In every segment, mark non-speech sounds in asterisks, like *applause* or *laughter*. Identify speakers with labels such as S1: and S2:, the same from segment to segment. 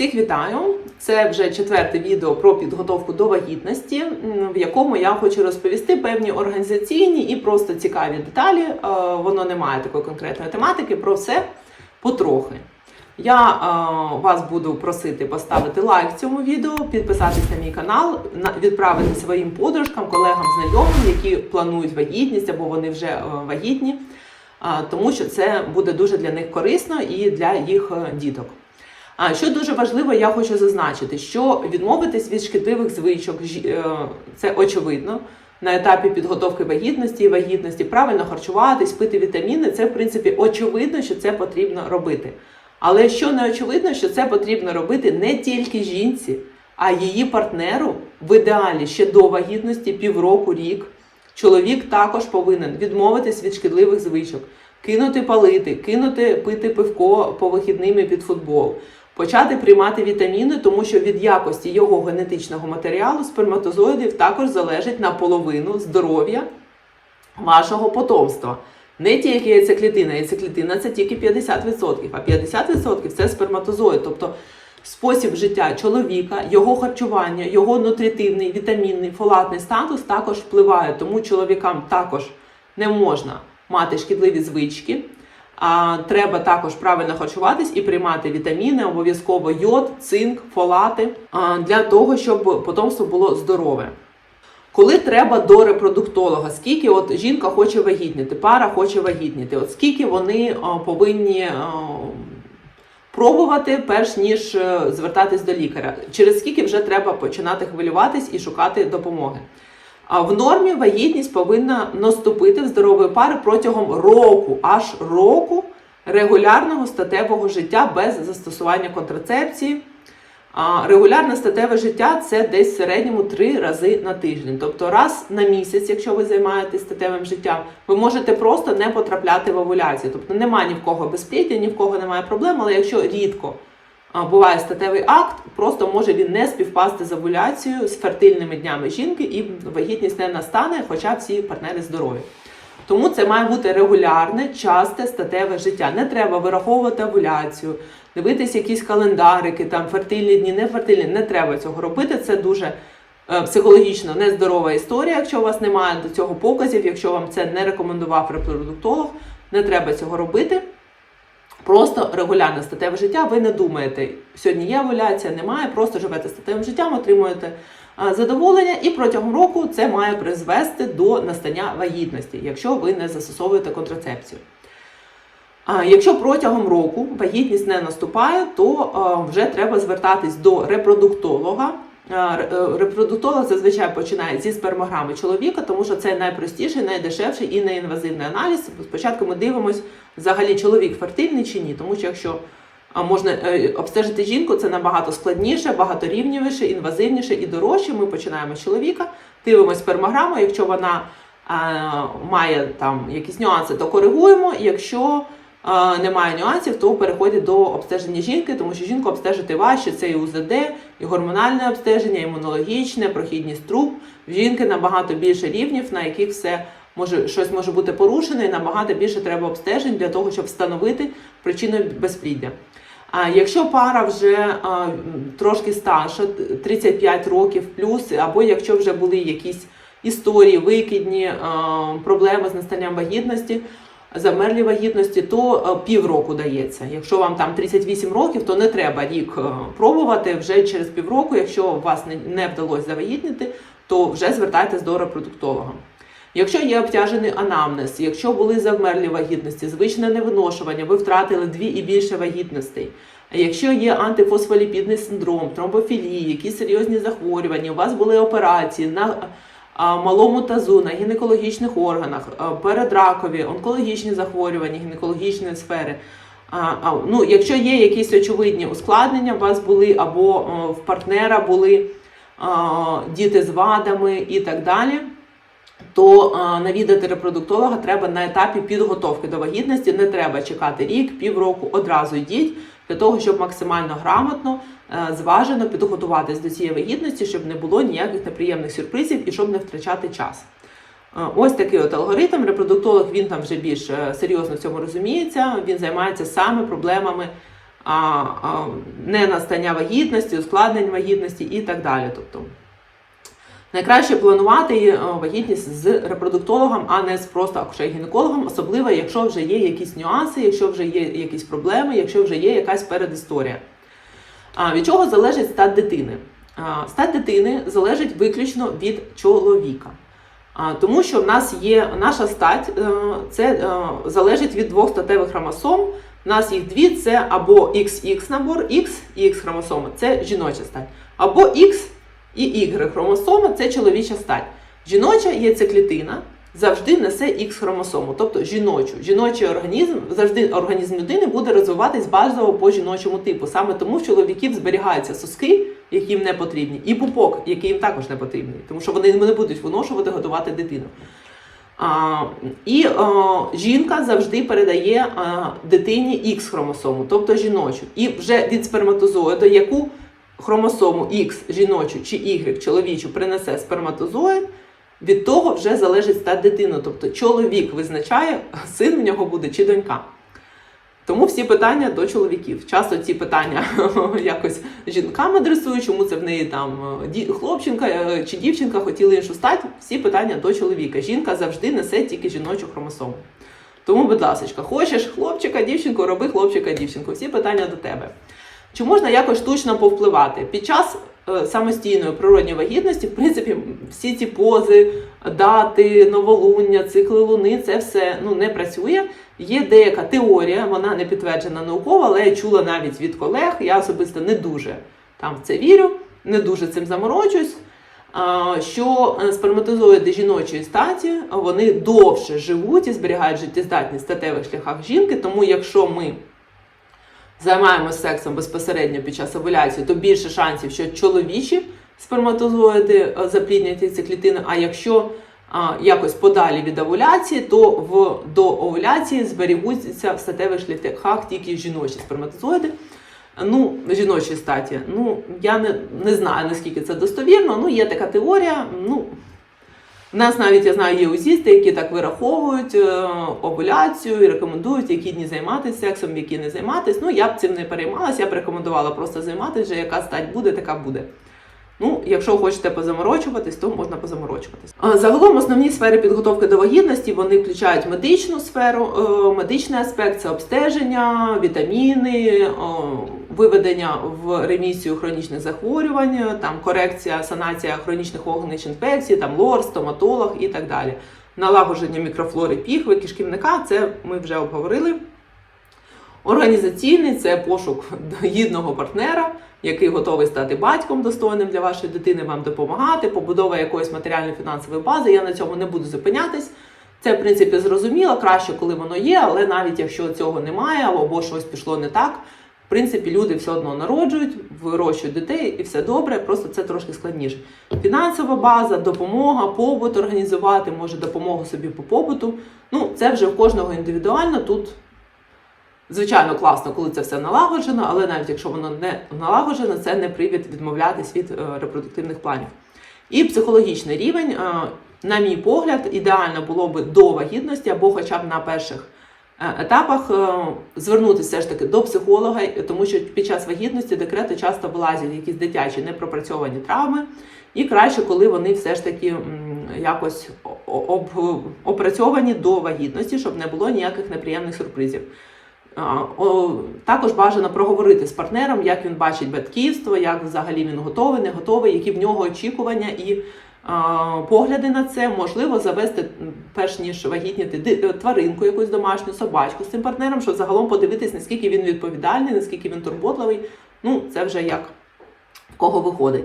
S1: Всіх вітаю! Це вже четверте відео про підготовку до вагітності, в якому я хочу розповісти певні організаційні і просто цікаві деталі. Е, Воно не має такої конкретної тематики, про все потрохи. Я е, вас буду просити поставити лайк цьому відео, підписатись на мій канал, відправити своїм подружкам, колегам, знайомим, які планують вагітність або вони вже е, вагітні, тому що це буде дуже для них корисно і для їх діток. А що дуже важливо, я хочу зазначити, що відмовитись від шкідливих звичок е, це очевидно. На етапі підготовки вагітності і вагітності правильно харчуватись, пити вітаміни, це в принципі очевидно, що це потрібно робити. Але що не очевидно, що це потрібно робити не тільки жінці, а її партнеру в ідеалі ще до вагітності, півроку, рік. Чоловік також повинен відмовитись від шкідливих звичок, кинути палити, кинути пити пивко по вихідним і під футбол, почати приймати вітаміни, тому що від якості його генетичного матеріалу сперматозоїдів також залежить наполовину здоров'я вашого потомства. Не тільки яйцеклітина, яйцеклітина це тільки 50%, а 50% це сперматозоїд, тобто спосіб життя чоловіка, його харчування, його нутритивний, вітамінний, фолатний статус також впливає. Тому чоловікам також не можна мати шкідливі звички. А треба також правильно харчуватись і приймати вітаміни, обов'язково йод, цинк, фолати для того, щоб потомство було здорове. Коли треба до репродуктолога, скільки от жінка хоче вагітніти, пара хоче вагітніти, от скільки вони повинні пробувати, перш ніж е, звертатись до лікаря, через скільки вже треба починати хвилюватись і шукати допомоги. В нормі вагітність повинна наступити в здорової пари протягом року, аж року регулярного статевого життя без застосування контрацепції. Регулярне статеве життя це десь в середньому три рази на тиждень. Тобто раз на місяць, якщо ви займаєтесь статевим життям, ви можете просто не потрапляти в овуляцію. Тобто немає ні в кого безпліддя, ні в кого немає проблем, але якщо рідко буває статевий акт, просто може він не співпасти з овуляцією з фертильними днями жінки, і вагітність не настане, хоча всі партнери здорові. Тому це має бути регулярне, часте статеве життя. Не треба вираховувати овуляцію, дивитися якісь календарики, там фертильні дні, не фертильні. Не треба цього робити. Це дуже е, психологічно нездорова історія, якщо у вас немає до цього показів, якщо вам це не рекомендував репродуктолог, не треба цього робити. Просто регулярне статеве життя, ви не думаєте, сьогодні є овуляція, немає, просто живете статевим життям, отримуєте задоволення, і протягом року це має призвести до настання вагітності, якщо ви не застосовуєте контрацепцію. Якщо протягом року вагітність не наступає, то вже треба звертатись до репродуктолога. Е, Репродуктолог зазвичай починає зі спермограми чоловіка, тому що це найпростіший, найдешевший і неінвазивний аналіз. Спочатку ми дивимося, взагалі чоловік фертильний чи ні, тому що якщо можна е, обстежити жінку, це набагато складніше, багаторівнівіше, інвазивніше і дорожче. Ми починаємо з чоловіка, дивимося спермограму. Якщо вона має там якісь нюанси, то коригуємо. Якщо немає нюансів, то переходять до обстеження жінки, тому що жінку обстежити важче. Це і УЗД, і гормональне обстеження, імунологічне, прохідність труб. В жінки набагато більше рівнів, на яких все може щось може бути порушене, і набагато більше треба обстежень для того, щоб встановити причину безпліддя. А якщо пара вже а, трошки старша, 35 років плюс, або якщо вже були якісь історії, викидні, а, проблеми з настанням вагітності, замерлі вагітності, то півроку дається. Якщо вам там 38 років, то не треба рік пробувати вже через півроку. Якщо вас не, вдалося завагітнити, то вже звертайтесь до репродуктолога. Якщо є обтяжений анамнез, якщо були завмерлі вагітності, звичне невиношування, ви втратили дві і більше вагітностей. Якщо є антифосфоліпідний синдром, тромбофілії, якісь серйозні захворювання, у вас були операції на малому тазу, на гінекологічних органах, передракові, онкологічні захворювання, гінекологічної сфери. Ну, якщо є якісь очевидні ускладнення, у вас були або в партнера були діти з вадами і так далі то навідати репродуктолога треба на етапі підготовки до вагітності. Не треба чекати рік, півроку, одразу йдіть для того, щоб максимально грамотно, зважено підготуватись до цієї вагітності, щоб не було ніяких неприємних сюрпризів і щоб не втрачати час. Е, Ось такий от алгоритм. Репродуктолог він там вже більш е, серйозно в цьому розуміється. Він займається саме проблемами а, а, не настання вагітності, ускладнень вагітності і так далі. Тобто найкраще планувати е, вагітність з репродуктологом, а не з просто акушер-гінекологом, особливо якщо вже є якісь нюанси, якщо вже є якісь проблеми, якщо вже є якась передісторія. Від чого залежить стать дитини? Стать дитини залежить виключно від чоловіка. Тому що в нас є наша стать, е, це е, залежить від двох статевих хромосом. У нас їх дві: це або XX набор, X і X хромосоми це жіноча стать, або X і Y хромосоми це чоловіча стать. Жіноча яйцеклітина завжди несе X хромосому, тобто жіночу. Жіночий організм завжди організм людини буде розвиватись базово по жіночому типу. Саме тому в чоловіків зберігаються соски, які їм не потрібні, і пупок, який їм також не потрібний, тому що вони не будуть виношувати, годувати дитину. А, і а, жінка завжди передає а, дитині X хромосому, тобто жіночу. І вже від сперматозоїду, яку хромосому X жіночу чи Y чоловічу принесе сперматозоїд, від того вже залежить стать дитини. Тобто чоловік визначає, син в нього буде чи донька. Тому всі питання до чоловіків. Часто ці питання *laughs* якось жінкам адресують, чому це в неї там е, хлопчинка е, чи дівчинка хотіли іншу стать. Всі питання до чоловіка. Жінка завжди несе тільки жіночу хромосому. Тому, будь ласка, хочеш хлопчика, дівчинку, роби хлопчика, дівчинку. Всі питання до тебе. Чи можна якось штучно повпливати? Під час е, самостійної природньої вагітності, в принципі, всі ці пози, дати, новолуння, цикли луни, це все ну, не працює. Є деяка теорія, вона не підтверджена науково, але я чула навіть від колег. Я особисто не дуже там в це вірю, не дуже цим заморочуюсь. Що е, сперматозоїди жіночої статі вони довше живуть і зберігають життєздатність статевих шляхах жінки. Тому якщо ми займаємося сексом безпосередньо під час овуляції, то більше шансів, що чоловічі сперматозоїди е, запліднять ці клітини. А якщо а, якось подалі від овуляції, то в до овуляції зберігуться в статевих шляхах тільки жіночі сперматозоїди. Ну, жіночій статі. Ну, я не, не знаю, наскільки це достовірно. Ну, є така теорія. Ну, у нас навіть я знаю, є узісти, які так вираховують е, овуляцію і рекомендують, які дні займатися сексом, які не займатися. Ну, я б цим не переймалася, я б рекомендувала просто займатися, вже яка стать буде, така буде. Ну, якщо хочете позаморочуватись, то можна позаморочуватись. Загалом основні сфери підготовки до вагітності вони включають медичну сферу, е, медичний аспект це обстеження, вітаміни, виведення в ремісію хронічних захворювань, там корекція, санація хронічних огнених інфекцій, там лор, стоматолог і так далі. Налагодження мікрофлори піхви, кишківника, це ми вже обговорили. Організаційний це пошук гідного партнера, який готовий стати батьком достойним для вашої дитини, вам допомагати, побудова якоїсь матеріально-фінансової бази. Я на цьому не буду зупинятись. Це, в принципі, зрозуміло, краще, коли воно є, але навіть якщо цього немає або щось пішло не так, в принципі, люди все одно народжують, вирощують дітей і все добре, просто це трошки складніше. Фінансова база, допомога, побут організувати, може допомогу собі по побуту. Ну, це вже в кожного індивідуально. Тут Звичайно, класно, коли це все налагоджено, але навіть якщо воно не налагоджено, це не привід відмовлятись від е, репродуктивних планів. І психологічний рівень, е, на мій погляд, ідеально було би до вагітності або хоча б на перших е, етапах звернутися ж таки до психолога, тому що під час вагітності декрети часто вилазять якісь дитячі непропрацьовані травми, і краще, коли вони все ж таки якось опрацьовані до вагітності, щоб не було ніяких неприємних сюрпризів. Також бажано проговорити з партнером, як він бачить батьківство, як взагалі він готовий, не готовий, які в нього очікування і погляди на це. Можливо, завести, перш ніж вагітніти е, тваринку, якусь домашню собачку з цим партнером, щоб загалом подивитись, наскільки він відповідальний, наскільки він турботливий. Ну, це вже як в кого виходить.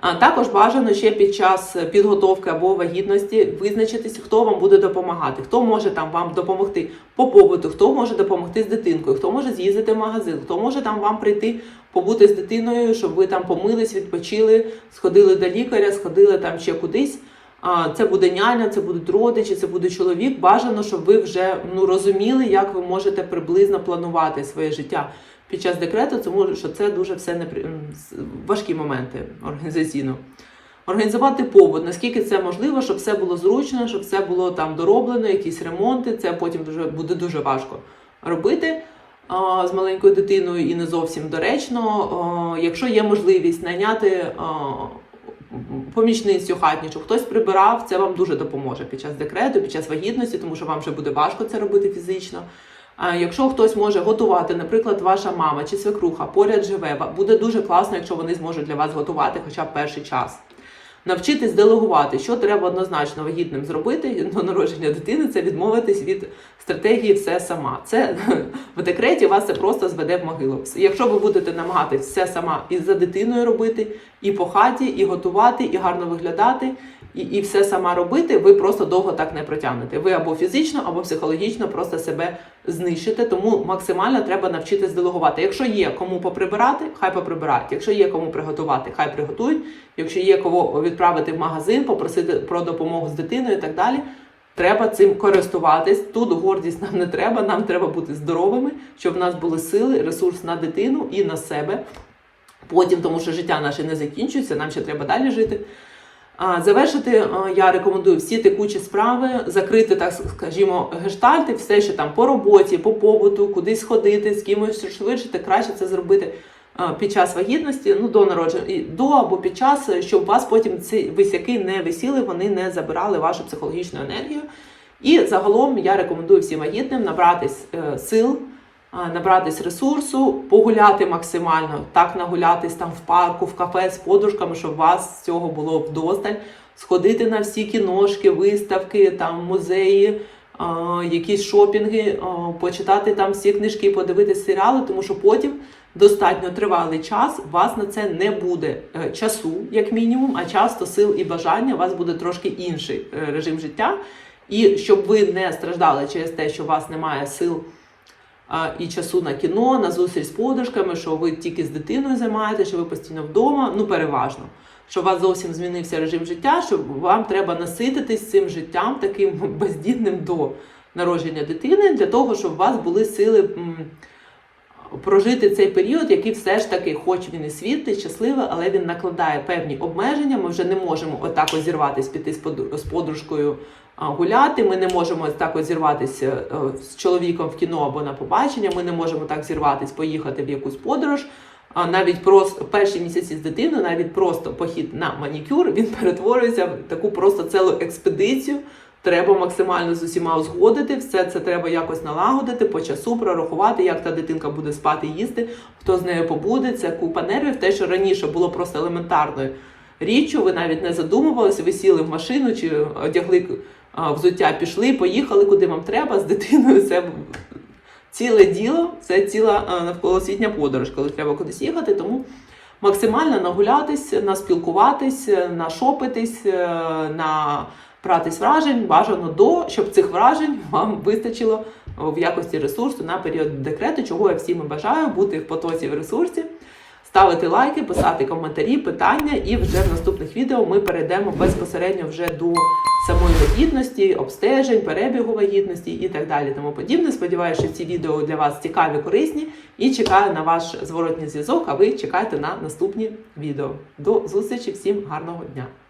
S1: А також бажано ще під час підготовки або вагітності визначитись, хто вам буде допомагати, хто може там вам допомогти по побуту, хто може допомогти з дитинкою, хто може з'їздити в магазин, хто може там вам прийти побути з дитиною, щоб ви там помились, відпочили, сходили до лікаря, сходили там ще кудись. Це буде няня, це будуть родичі, це буде чоловік. Бажано, щоб ви вже ну розуміли, як ви можете приблизно планувати своє життя під час декрету, тому що це дуже все непри... важкі моменти організаційно. Організувати побут, наскільки це можливо, щоб все було зручно, щоб все було там дороблено, якісь ремонти. Це потім дуже буде дуже важко робити. а, з маленькою дитиною і не зовсім доречно. А, Якщо є можливість найняти а, помічницю хатнічу, хтось прибирав, це вам дуже допоможе під час декрету, під час вагітності, тому що вам вже буде важко це робити фізично. Якщо хтось може готувати, наприклад, ваша мама чи свекруха поряд живе, буде дуже класно, якщо вони зможуть для вас готувати хоча б перший час. Навчитись делегувати, що треба однозначно вагітним зробити *laughs* до народження дитини, це відмовитись від стратегії все сама. Це *laughs* в декреті вас це просто зведе в могилу. Якщо ви будете намагатись все сама і за дитиною робити, і по хаті, і готувати, і гарно виглядати, і, і все сама робити, ви просто довго так не протягнете. Ви або фізично, або психологічно просто себе знищите. Тому максимально треба навчитись делегувати. Якщо є кому поприбирати, хай поприбирають. Якщо є кому приготувати, хай приготують. Якщо є кого відправити в магазин, попросити про допомогу з дитиною і так далі. Треба цим користуватись. Тут гордість нам не треба. Нам треба бути здоровими, щоб в нас були сили, ресурс на дитину і на себе. Потім, тому що життя наше не закінчується, нам ще треба далі жити. Завершити я рекомендую всі текучі справи, закрити, так скажімо, гештальти, все, що там по роботі, по побуту, кудись ходити, з кимось швидше, краще це зробити під час вагітності, ну до народження, до або під час, щоб вас потім ці висяки не висіли, вони не забирали вашу психологічну енергію. І загалом я рекомендую всім вагітним набратись е, сил, набратись ресурсу, погуляти максимально, так нагулятись там в парку, в кафе з подружками, щоб вас цього було вдосталь, сходити на всі кіношки, виставки, там музеї, якісь шопінги, почитати там всі книжки, подивитись серіали, тому що потім достатньо тривалий час, у вас на це не буде е, часу, як мінімум, а часто сил і бажання, у вас буде трошки інший е, режим життя. І щоб ви не страждали через те, що у вас немає сил і часу на кіно, на зустріч з подружками, що ви тільки з дитиною займаєтеся, що ви постійно вдома, ну переважно. Що у вас зовсім змінився режим життя, що вам треба насититись цим життям таким *laughs* бездітним до народження дитини, для того, щоб у вас були сили прожити цей період, який все ж таки, хоч він і світлий, щасливий, але він накладає певні обмеження. Ми вже не можемо отак ось зірватись, піти з подру- подружкою гуляти. Ми не можемо так зірватися е, з чоловіком в кіно або на побачення. Ми не можемо так зірватись, поїхати в якусь подорож. А навіть просто перші місяці з дитиною, навіть просто похід на манікюр, він перетворюється в таку просто цілу експедицію. Треба максимально з усіма узгодити, все це треба якось налагодити, по часу прорахувати, як та дитинка буде спати, їсти, хто з нею побуде. Це купа нервів. Те, що раніше було просто елементарною річчю, ви навіть не задумувалися, ви сіли в машину чи одягли взуття, пішли, поїхали, куди вам треба з дитиною. Це ціле діло, це ціла навколосвітня подорож, коли треба кудись їхати. Тому максимально нагулятись, наспілкуватись, нашопитись, е, на братись вражень бажано до, щоб цих вражень вам вистачило в якості ресурсу на період декрету, чого я всім бажаю бути в потоці в ресурсі. Ставити лайки, писати коментарі, питання, і вже в наступних відео ми перейдемо безпосередньо вже до самої вагітності, обстежень, перебігу вагітності і так далі. Тому подібне. Сподіваюся, що ці відео для вас цікаві, корисні і чекаю на ваш зворотній зв'язок. А ви чекайте на наступні відео. До зустрічі, всім гарного дня!